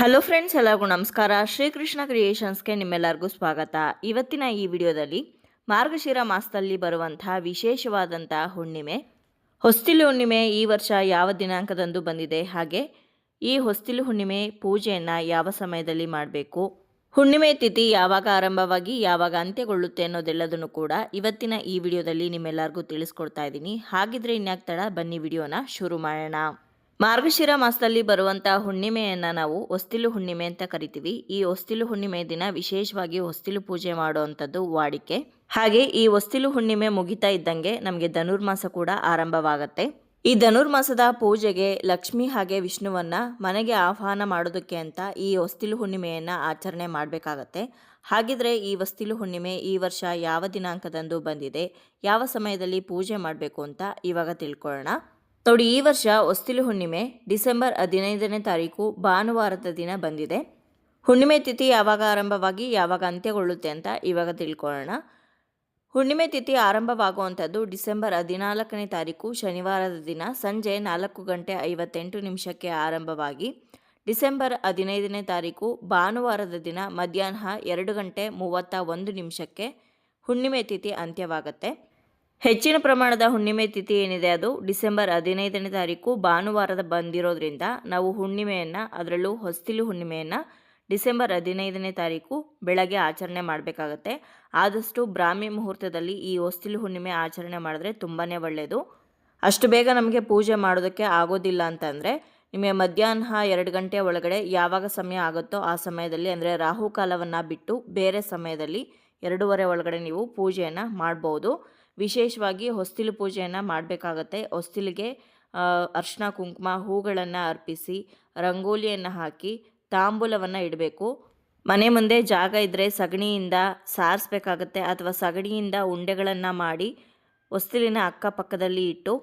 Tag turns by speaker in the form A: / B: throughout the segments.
A: Hello friends ಎಲ್ಲರಿಗೂ ನಮಸ್ಕಾರ. ಶ್ರೀಕೃಷ್ಣ ಕ್ರಿಯೇಷನ್ಸ್ಗೆ ನಿಮ್ಮೆಲ್ಲರಿಗೂ ಸ್ವಾಗತ. ಇವತ್ತಿನ ಈ ವಿಡಿಯೋದಲ್ಲಿ ಮಾರ್ಗಶಿರ ಮಾಸದಲ್ಲಿ ಬರುವಂತಹ ವಿಶೇಷವಾದಂತಹ ಹುಣ್ಣಿಮೆ. ಹೊಸ್ತಿಲು ಹುಣ್ಣಿಮೆ ಈ ವರ್ಷ ಯಾವ ದಿನಾಂಕದಂದು ಬಂದಿದೆ, ಹಾಗೆ ಈ ಹೊಸ್ತಿಲು ಹುಣ್ಣಿಮೆ ಪೂಜೆಯನ್ನು ಯಾವ ಸಮಯದಲ್ಲಿ ಮಾಡಬೇಕು, ಹುಣ್ಣಿಮೆ ತಿಥಿ ಯಾವಾಗ ಆರಂಭವಾಗಿ ಯಾವಾಗ ಅಂತ್ಯಗೊಳ್ಳುತ್ತೆ ಅನ್ನೋದೆಲ್ಲದನ್ನು ಕೂಡ ಇವತ್ತಿನ ಈ ವಿಡಿಯೋದಲ್ಲಿ ನಿಮ್ಮೆಲ್ಲರಿಗೂ ತಿಳಿಸ್ಕೊಡ್ತಾ ಇದ್ದೀನಿ. ಹಾಗಿದ್ರೆ ಇನ್ಯಾಕ್ ತಡ, ಬನ್ನಿ ವಿಡಿಯೋನ ಶುರು ಮಾಡೋಣ. ಮಾರ್ಗಶಿರ ಮಾಸದಲ್ಲಿ ಬರುವಂತಹ ಹುಣ್ಣಿಮೆಯನ್ನು ನಾವು ಹೊಸ್ತಿಲು ಹುಣ್ಣಿಮೆ ಅಂತ ಕರಿತೀವಿ. ಈ ಹೊಸ್ತಿಲು ಹುಣ್ಣಿಮೆ ದಿನ ವಿಶೇಷವಾಗಿ ಹೊಸ್ತಿಲು ಪೂಜೆ ಮಾಡುವಂಥದ್ದು ವಾಡಿಕೆ. ಹಾಗೆ ಈ ಹೊಸ್ತಿಲು ಹುಣ್ಣಿಮೆ ಮುಗಿತಾ ಇದ್ದಂಗೆ ನಮಗೆ ಧನುರ್ಮಾಸ ಕೂಡ ಆರಂಭವಾಗತ್ತೆ. ಈ ಧನುರ್ಮಾಸದ ಪೂಜೆಗೆ ಲಕ್ಷ್ಮಿ ಹಾಗೆ ವಿಷ್ಣುವನ್ನ ಮನೆಗೆ ಆಹ್ವಾನ ಮಾಡೋದಕ್ಕೆ ಅಂತ ಈ ಹೊಸ್ತಿಲು ಹುಣ್ಣಿಮೆಯನ್ನ ಆಚರಣೆ ಮಾಡಬೇಕಾಗತ್ತೆ. ಹಾಗಿದ್ರೆ ಈ ಹೊಸ್ತಿಲು ಹುಣ್ಣಿಮೆ ಈ ವರ್ಷ ಯಾವ ದಿನಾಂಕದಂದು ಬಂದಿದೆ, ಯಾವ ಸಮಯದಲ್ಲಿ ಪೂಜೆ ಮಾಡಬೇಕು ಅಂತ ಇವಾಗ ತಿಳ್ಕೊಳ್ಳೋಣ. ನೋಡಿ, ಈ ವರ್ಷ ಹೊಸ್ತಿಲು ಹುಣ್ಣಿಮೆ ಡಿಸೆಂಬರ್ ಹದಿನೈದನೇ ತಾರೀಕು ಭಾನುವಾರದ ದಿನ ಬಂದಿದೆ. ಹುಣ್ಣಿಮೆ ತಿಥಿ ಯಾವಾಗ ಆರಂಭವಾಗಿ ಯಾವಾಗ ಅಂತ್ಯಗೊಳ್ಳುತ್ತೆ ಅಂತ ಇವಾಗ ತಿಳ್ಕೊಳ್ಳೋಣ. ಹುಣ್ಣಿಮೆ ತಿಥಿ ಆರಂಭವಾಗುವಂಥದ್ದು ಡಿಸೆಂಬರ್ ಹದಿನಾಲ್ಕನೇ ತಾರೀಕು ಶನಿವಾರದ ದಿನ ಸಂಜೆ ನಾಲ್ಕು ಗಂಟೆ ಐವತ್ತೆಂಟು ನಿಮಿಷಕ್ಕೆ ಆರಂಭವಾಗಿ. ಡಿಸೆಂಬರ್ ಹದಿನೈದನೇ ತಾರೀಕು ಭಾನುವಾರದ ದಿನ ಮಧ್ಯಾಹ್ನ ಎರಡು ಗಂಟೆ ಮೂವತ್ತ ಒಂದು ನಿಮಿಷಕ್ಕೆ ಹುಣ್ಣಿಮೆ ತಿಥಿ ಅಂತ್ಯವಾಗುತ್ತೆ. ಹೆಚ್ಚಿನ ಪ್ರಮಾಣದ ಹುಣ್ಣಿಮೆ ತಿಥಿ ಏನಿದೆ ಅದು? ಡಿಸೆಂಬರ್ ಹದಿನೈದನೇ ತಾರೀಕು ಭಾನುವಾರದ ಬಂದಿರೋದ್ರಿಂದ ನಾವು ಹುಣ್ಣಿಮೆಯನ್ನು, ಅದರಲ್ಲೂ ಹೊಸ್ತಿಲು ಹುಣ್ಣಿಮೆಯನ್ನು ಡಿಸೆಂಬರ್ ಹದಿನೈದನೇ ತಾರೀಕು ಬೆಳಗ್ಗೆ ಆಚರಣೆ ಮಾಡಬೇಕಾಗತ್ತೆ. ಆದಷ್ಟು ಬ್ರಾಹ್ಮಿ ಮುಹೂರ್ತದಲ್ಲಿ ಈ ಹೊಸ್ತಿಲು ಹುಣ್ಣಿಮೆ ಆಚರಣೆ ಮಾಡಿದ್ರೆ ತುಂಬಾ ಒಳ್ಳೆಯದು ಅಷ್ಟು ಬೇಗ ನಮಗೆ ಪೂಜೆ ಮಾಡೋದಕ್ಕೆ ಆಗೋದಿಲ್ಲ ಅಂತಂದರೆ, ನಿಮಗೆ ಮಧ್ಯಾಹ್ನ ಎರಡು ಗಂಟೆ ಒಳಗಡೆ ಯಾವಾಗ ಸಮಯ ಆಗುತ್ತೋ ಆ ಸಮಯದಲ್ಲಿ, ಅಂದರೆ ರಾಹುಕಾಲವನ್ನು ಬಿಟ್ಟು ಬೇರೆ ಸಮಯದಲ್ಲಿ ಎರಡೂವರೆ ಒಳಗಡೆ ನೀವು ಪೂಜೆಯನ್ನು ಮಾಡ್ಬೋದು. ವಿಶೇಷವಾಗಿ ಹೊಸ್ತಿಲು ಪೂಜೆಯನ್ನು ಮಾಡಬೇಕಾಗತ್ತೆ. ಹೊಸ್ತಿಲಿಗೆ ಅರ್ಶಿನ ಕುಂಕುಮ, ಹೂಗಳನ್ನು ಅರ್ಪಿಸಿ, ರಂಗೋಲಿಯನ್ನು ಹಾಕಿ ತಾಂಬೂಲವನ್ನು ಇಡಬೇಕು. ಮನೆ ಮುಂದೆ ಜಾಗ ಇದ್ದರೆ ಸಗಣಿಯಿಂದ ಸಾರಿಸ್ಬೇಕಾಗತ್ತೆ ಅಥವಾ ಸಗಣಿಯಿಂದ ಉಂಡೆಗಳನ್ನು ಮಾಡಿ ಹೊಸ್ತಿಲಿನ ಅಕ್ಕಪಕ್ಕದಲ್ಲಿ ಇಟ್ಟು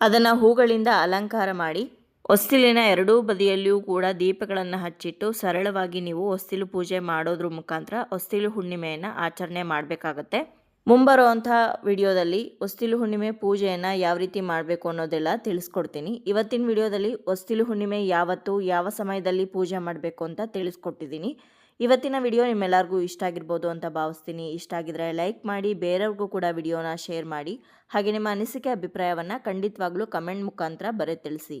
A: ಅದನ್ನು ಹೂಗಳಿಂದ ಅಲಂಕಾರ ಮಾಡಿ ಹೊಸ್ತಿಲಿನ ಎರಡೂ ಬದಿಯಲ್ಲಿಯೂ ಕೂಡ ದೀಪಗಳನ್ನು ಹಚ್ಚಿಟ್ಟು ಸರಳವಾಗಿ ನೀವು ಹೊಸ್ತಿಲು ಪೂಜೆ ಮಾಡೋದ್ರ ಮುಖಾಂತರ ಹೊಸ್ತಿಲು ಹುಣ್ಣಿಮೆಯನ್ನು ಆಚರಣೆ ಮಾಡಬೇಕಾಗತ್ತೆ. ಮುಂಬರುವಂಥ ವಿಡಿಯೋದಲ್ಲಿ ಹೊಸ್ತಿಲು ಹುಣ್ಣಿಮೆ ಪೂಜೆಯನ್ನು ಯಾವ ರೀತಿ ಮಾಡಬೇಕು ಅನ್ನೋದೆಲ್ಲ ತಿಳಿಸ್ಕೊಡ್ತೀನಿ. ಇವತ್ತಿನ ವಿಡಿಯೋದಲ್ಲಿ ಹೊಸ್ತಿಲು ಹುಣ್ಣಿಮೆ ಯಾವತ್ತು, ಯಾವ ಸಮಯದಲ್ಲಿ ಪೂಜೆ ಮಾಡಬೇಕು ಅಂತ ತಿಳಿಸ್ಕೊಟ್ಟಿದ್ದೀನಿ. ಇವತ್ತಿನ ವಿಡಿಯೋ ನಿಮ್ಮೆಲ್ಲರಿಗೂ ಇಷ್ಟ ಆಗಿರ್ಬೋದು ಅಂತ ಭಾವಿಸ್ತೀನಿ. ಇಷ್ಟ ಆಗಿದ್ರೆ ಲೈಕ್ ಮಾಡಿ, ಬೇರೆಯವ್ರಿಗೂ ಕೂಡ ವಿಡಿಯೋನ ಶೇರ್ ಮಾಡಿ. ಹಾಗೆ ನಿಮ್ಮ ಅನಿಸಿಕೆ, ಅಭಿಪ್ರಾಯವನ್ನು ಖಂಡಿತವಾಗ್ಲೂ ಕಮೆಂಟ್ ಮುಖಾಂತರ ಬರೆ ತಿಳಿಸಿ.